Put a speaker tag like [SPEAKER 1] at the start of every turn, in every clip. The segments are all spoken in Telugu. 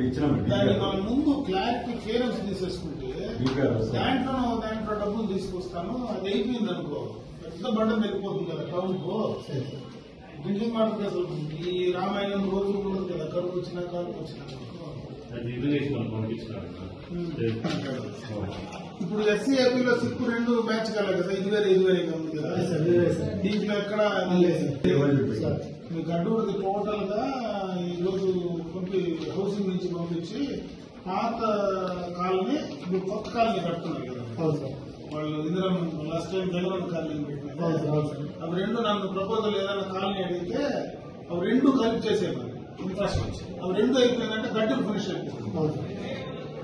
[SPEAKER 1] ఇచ్చినాం
[SPEAKER 2] దాన్ని మనం ముందు క్లారిటీ క్లియరెన్స్ తీసేసుకుంటే. దాంట్లో దాంట్లో డబ్బులు తీసుకొస్తాను అది అయిపోయింది అనుకో. పెద్ద బండ వెళ్ళిపోతుంది కదా టౌన్కు డ్రింకింగ్ వాటర్ అసలు ఈ రామాయణం రోజు ఉండదు కదా కరువు వచ్చినా కరువు వచ్చినా ఇప్పుడు ఎస్సీ ఏపీలో సిక్కు రెండు మ్యాచ్ కాలేదు కదా ఇది వేరే ఇది వేరే ఉంది కదా. దీంట్లో ఎక్కడ మీకు అడ్డూరుది టోటల్గా ఈ రోజు నుంచి పంపించి పాత కాలనీ ఇప్పుడు కొత్త కాలనీ కడుతున్నారు కదా. వాళ్ళు Indira last time Jagan colony పెట్టినారు. అవి రెండు నన్ను ప్రపోజల్ ఏదైనా కాలనీ అడిగితే అవి రెండు కలిపి చేసేవారు ఇన్ఫ్రాస్ట్రక్చర్ అవి రెండు అయిపోయిందంటే గడ్డలు ఫినిష్ అయిపోతుంది.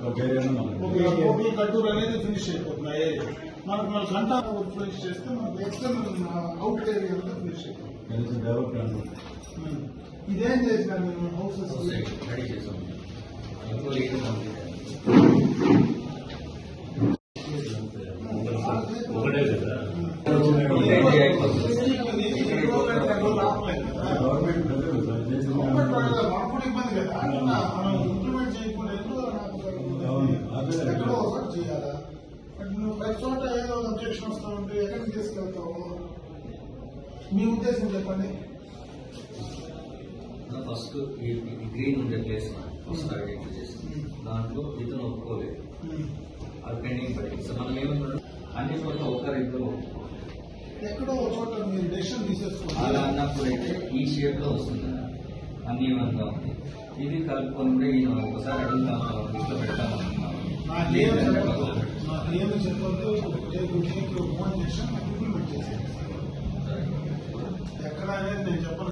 [SPEAKER 1] ఒక
[SPEAKER 2] కట్టూరు అనేది ఫినిష్ అయిపోతుంది. మనకు మన గంట ఫినిష్ చేస్తే మనకు ఎక్స్టర్నల్ అవుట్ ఏరియా ఫినిష్ అయిపోతుంది. ఇదేం చేసినారు మీరు? హౌసెస్
[SPEAKER 3] రెడీ చేసాం.
[SPEAKER 2] చోట ఏదో అబ్జెక్షన్ వస్తా ఉంటే ఎక్కడికి తీసుకెళ్తావు మీ ఉద్దేశం చెప్పండి
[SPEAKER 3] ఫస్ట్ గ్రీన్ ఉండే ప్లేస్ ఫస్ట్ ఐడెంటిఫై చేసి దాంట్లో ఇతను ఒప్పుకోలేదు.
[SPEAKER 2] ఉమ్.
[SPEAKER 3] అది పెండింగ్ పడింది. సో మనం అన్ని చోట్ల ఒక్కరిద్దరు
[SPEAKER 2] ఎక్కడో చోట మీరు డెసిషన్
[SPEAKER 3] అలా
[SPEAKER 2] తీసేసుకోవాలి
[SPEAKER 3] అన్నప్పుడు అయితే ఈ షేప్లో వస్తుంది. అన్యమంగా ఉంది ఇది కలుపుకొని కూడా ఈయన ఒకసారి అడుగుతాం దృష్టిలో పెడతాం
[SPEAKER 2] చేసేది ఎక్కడ అనేది నేను చెప్పను.